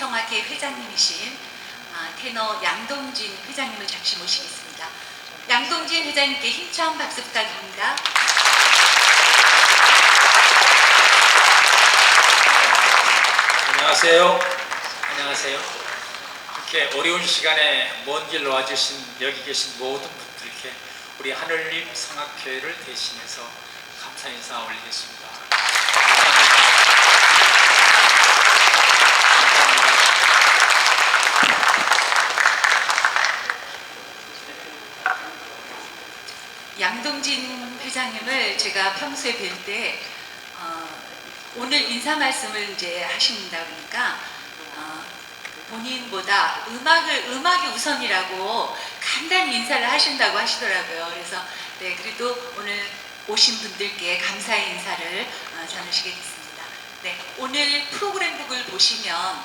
한림성악회 회장님이신 아, 테너 양동진 회장님을 잠시 모시겠습니다. 양동진 회장님께 힘찬 박수 부탁드립니다. 안녕하세요. 안녕하세요. 이렇게 어려운 시간에 먼길 와주신 여기 계신 모든 분들께 우리 하늘님 성악회를 대신해서 감사 인사 올리겠습니다. 감사합니다. 양동진 회장님을 제가 평소에 뵐 때 어, 오늘 인사 말씀을 이제 하신다 그러니까 어, 본인보다 음악을 음악이 우선이라고 간단히 인사를 하신다고 하시더라고요. 그래서 네 그래도 오늘 오신 분들께 감사의 인사를 어, 전하시게 됐습니다. 네 오늘 프로그램북을 보시면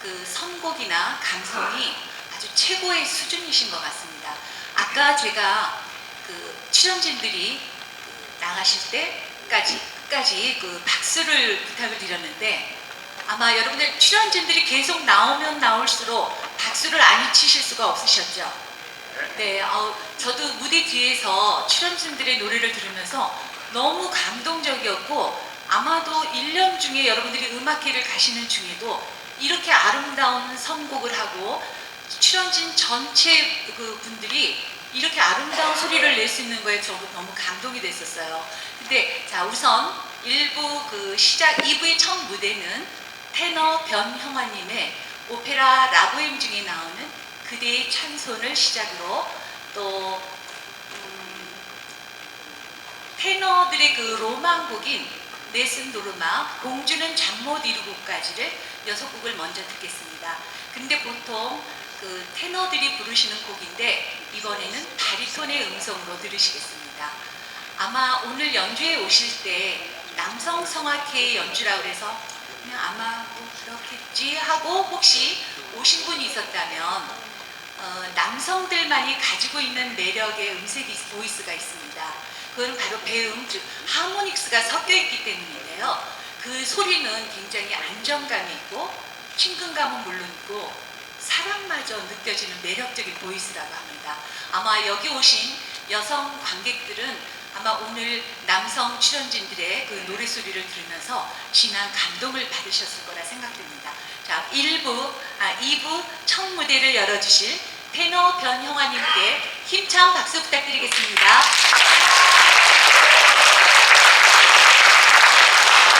그 선곡이나 감성이 아주 최고의 수준이신 것 같습니다. 아까 제가 그 출연진들이 그 나가실 때까지 끝까지 그 박수를 부탁을 드렸는데 아마 여러분들 출연진들이 계속 나오면 나올수록 박수를 안 치실 수가 없으셨죠. 네, 어, 저도 무대 뒤에서 출연진들의 노래를 들으면서 너무 감동적이었고 아마도 1년 중에 여러분들이 음악회를 가시는 중에도 이렇게 아름다운 선곡을 하고 출연진 전체 그 분들이 이렇게 아름다운 소리를 낼 수 있는 거에 저도 너무 감동이 됐었어요. 근데 자 우선 1부 그 시작 2부의 첫 무대는 테너 변형아님의 오페라 라보엠 중에 나오는 그대의 찬손을 시작으로 또 음, 테너들의 그 로망곡인 네슨 도르마 공주는 잠 못 이루고까지를 여섯 곡을 먼저 듣겠습니다. 근데 보통 그 테너들이 부르시는 곡인데 이번에는 바리톤의 음성으로 들으시겠습니다. 아마 오늘 연주에 오실 때 남성 성악회의 연주라 그래서 그냥 아마 뭐 그렇겠지 하고 혹시 오신 분이 있었다면 어, 남성들만이 가지고 있는 매력의 음색이 보이스가 있습니다. 그건 바로 배음, 즉 하모닉스가 섞여 있기 때문인데요. 그 소리는 굉장히 안정감이 있고 친근감은 물론이고 사랑마저 느껴지는 매력적인 보이스라고 합니다. 아마 여기 오신 여성 관객들은 아마 오늘 남성 출연진들의 그 노래 소리를 들으면서 진한 감동을 받으셨을 거라 생각됩니다. 자, 1부, 아, 2부 첫 무대를 열어주실 테너 변형아님께 힘찬 박수 부탁드리겠습니다.